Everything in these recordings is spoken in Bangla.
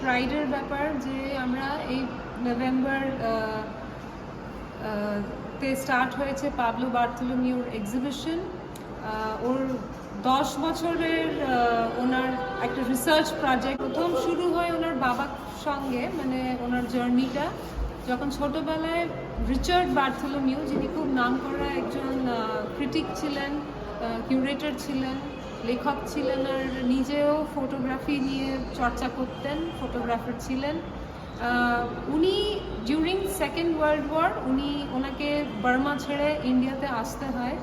প্রাইডের ব্যাপার যে আমরা এই নভেম্বর তে স্টার্ট হয়েছে পাবলো বার্থলোমিউর এক্সিবিশন ওর দশ বছরের ওনার একটা রিসার্চ প্রজেক্ট প্রথম শুরু হয় ওনার বাবার সঙ্গে মানে ওনার জার্নিটা যখন ছোটবেলায় রিচার্ড বার্থলোমিউ, যিনি খুব নামকরা একজন ক্রিটিক ছিলেন কিউরেটর ছিলেন লেখক ছিলেন আর নিজেও ফটোগ্রাফি নিয়ে চর্চা করতেন ফটোগ্রাফার ছিলেন। উনি ডিউরিং সেকেন্ড ওয়ার্ল্ড ওয়ার উনি ওনাকে বার্মা ছেড়ে ইন্ডিয়াতে আসতে হয়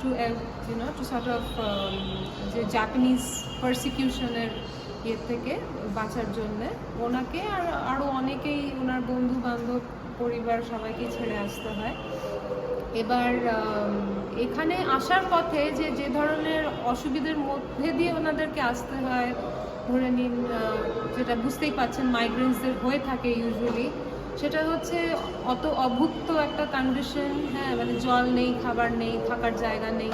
to you know to sort of যে জাপানিজ পারসিকিউশনের ইয়ে থেকে বাঁচার জন্যে। ওনাকে আর আরও অনেকেই ওনার বন্ধু বান্ধব পরিবার সবাইকে ছেড়ে আসতে হয়। এবার এখানে আসার পথে যে যে ধরনের অসুবিধার মধ্যে দিয়ে ওনাদেরকে আসতে হয়, ধরে নিন যেটা বুঝতেই পারছেন মাইগ্রেন্টসদের হয়ে থাকে ইউজুয়ালি সেটা হচ্ছে অত অভুক্ত একটা কন্ডিশন হ্যাঁ মানে জল নেই, খাবার নেই, থাকার জায়গা নেই।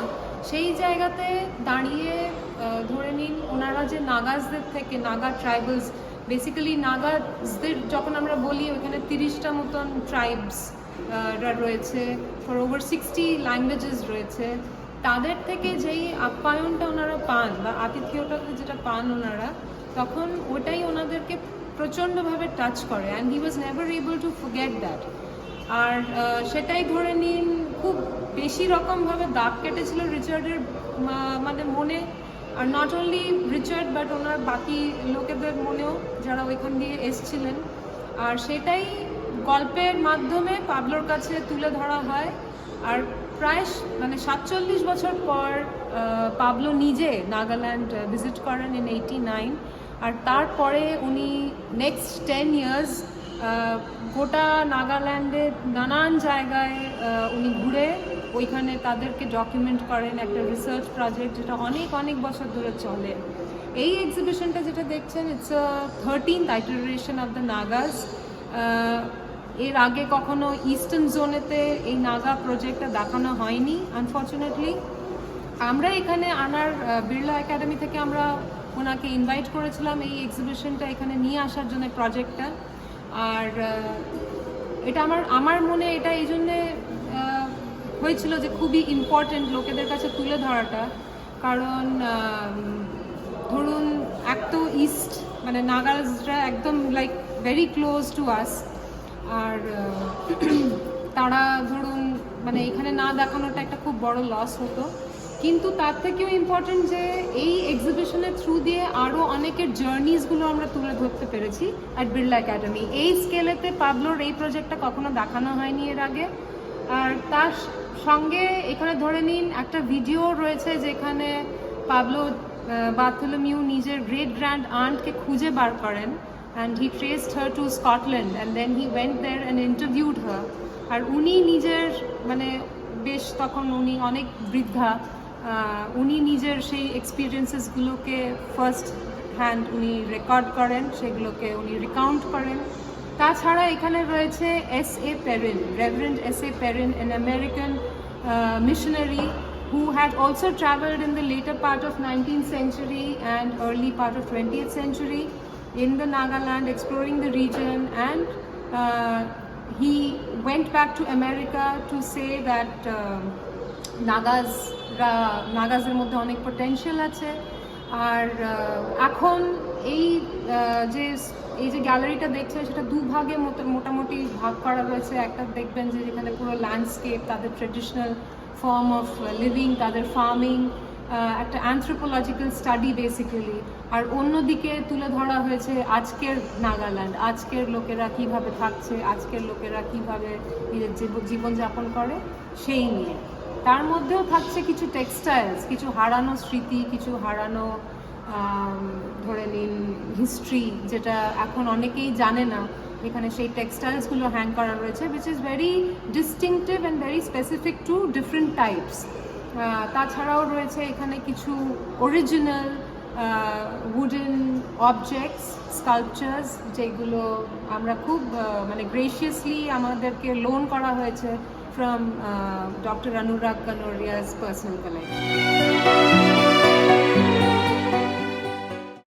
সেই জায়গাতে দাঁড়িয়ে ধরে নিন ওনারা যে নাগাজদের থেকে, নাগা ট্রাইবালস বেসিক্যালি নাগাজদের যখন আমরা বলি, ওখানে তিরিশটা মতন ট্রাইবস রয়েছে ফর ওভার সিক্সটি ল্যাঙ্গুয়েজেস রয়েছে। তাদের থেকে যেই আপ্যায়নটা ওনারা পান বা আতিথেয়টা যেটা পান ওনারা, তখন ওটাই ওনাদেরকে প্রচণ্ডভাবে টাচ করে and he was never able to forget that আর সেটাই ধরে নিন, খুব বেশি রকমভাবে দাগ কেটেছিল রিচার্ডের মানে মনে, আর নট অনলি রিচার্ড বাট ওনার বাকি লোকেদের মনেও যারা ওইখান দিয়ে এসছিলেন। আর সেটাই গল্পের মাধ্যমে পাবলোর কাছে তুলে ধরা হয়। আর প্রায় মানে সাতচল্লিশ বছর পর পাবলো নিজে নাগাল্যান্ড ভিজিট করেন ইন এইটি নাইন আর তারপরে উনি নেক্সট টেন ইয়ার্স গোটা নাগাল্যান্ডে নানান জায়গায় উনি ঘুরে ওইখানে তাদেরকে ডকুমেন্ট করেন, একটা রিসার্চ প্রজেক্ট যেটা অনেক অনেক বছর ধরে চলে। এই এক্সিবিশনটা যেটা দেখছেন it's thirteenth iteration of the Nagas এর আগে কখনো ইস্টার্ন জোনেতে এই নাগা প্রজেক্টটা দেখানো হয়নি আনফর্চুনেটলি আমরা এখানে আনার বিড়লা একাডেমি থেকে আমরা ওনাকে ইনভাইট করেছিলাম এই এক্সিবিশনটা এখানে নিয়ে আসার জন্য প্রজেক্টটা আর এটা আমার আমার মনে এটা এই জন্যে হয়েছিল যে খুবই ইম্পর্টেন্ট লোকেদের কাছে তুলে ধরাটা। কারণ ধরুন, এক তো ইস্ট মানে নাগালসরা একদম like very close to us আর তারা ধরুন মানে এখানে না দেখানোটা একটা খুব বড় লস হতো। কিন্তু তার থেকেও ইম্পর্টেন্ট যে এই এক্সিবিশনের থ্রু দিয়ে আরও অনেকের জার্নিসগুলো আমরা তুলে ধরতে পেরেছি অ্যাট বিড়লা একাডেমি এই স্কেলেতে পাবলোর এই প্রজেক্টটা কখনো দেখানো হয়নি এর আগে। আর তার সঙ্গে এখানে ধরে নিন একটা ভিডিও রয়েছে যেখানে পাবলো বার্থোলোমিউ নিজের গ্রেট গ্র্যান্ড আন্টকে খুঁজে বার করেন and he traced her to Scotland and then he went there and interviewed her আর উনি নিজের মানে বেশ তখন উনি অনেক বৃদ্ধা। উনি নিজের সেই এক্সপিরিয়েন্সেসগুলোকে ফার্স্ট হ্যান্ড উনি রেকর্ড করেন সেগুলোকে উনি রিকাউন্ট করেন তাছাড়া এখানে রয়েছে S A Perrin Reverend S A Perrin an American uh, missionary who had also traveled in the later part of 19th century and early part of 20th century in the Nagaland exploring the region and uh, he went back to America to say that um, Nagzira নাগাজের মধ্যে অনেক পোটেনশিয়াল আছে। আর এখন এই যে এই যে গ্যালারিটা দেখছেন, সেটা দুভাগে মোটামুটি ভাগ করা রয়েছে। একটা দেখবেন যে যেখানে পুরো ল্যান্ডস্কেপ তাদের ট্রেডিশনাল ফর্ম অফ লিভিং তাদের ফার্মিং একটা অ্যান্থ্রোপোলজিক্যাল স্টাডি বেসিক্যালি আর অন্যদিকে তুলে ধরা হয়েছে আজকের নাগাল্যান্ড। আজকের লোকেরা কীভাবে থাকছে, আজকের লোকেরা কীভাবে নিজের জীবনযাপন করে, সেই নিয়ে। তার মধ্যেও থাকছে কিছু টেক্সটাইলস কিছু হারানো স্মৃতি, কিছু হারানো ধরে নিন হিস্ট্রি যেটা এখন অনেকেই জানে না। এখানে সেই টেক্সটাইলসগুলো হ্যাং করা রয়েছে which is very distinctive and very specific to different types তাছাড়াও রয়েছে এখানে কিছু অরিজিনাল উডেন অবজেক্টস স্কাল্পচার্স যেগুলো আমরা খুব মানে গ্রেসিয়াসলি আমাদেরকে লোন করা হয়েছে। from uh, Dr. Anurag Kanoria's personal collection.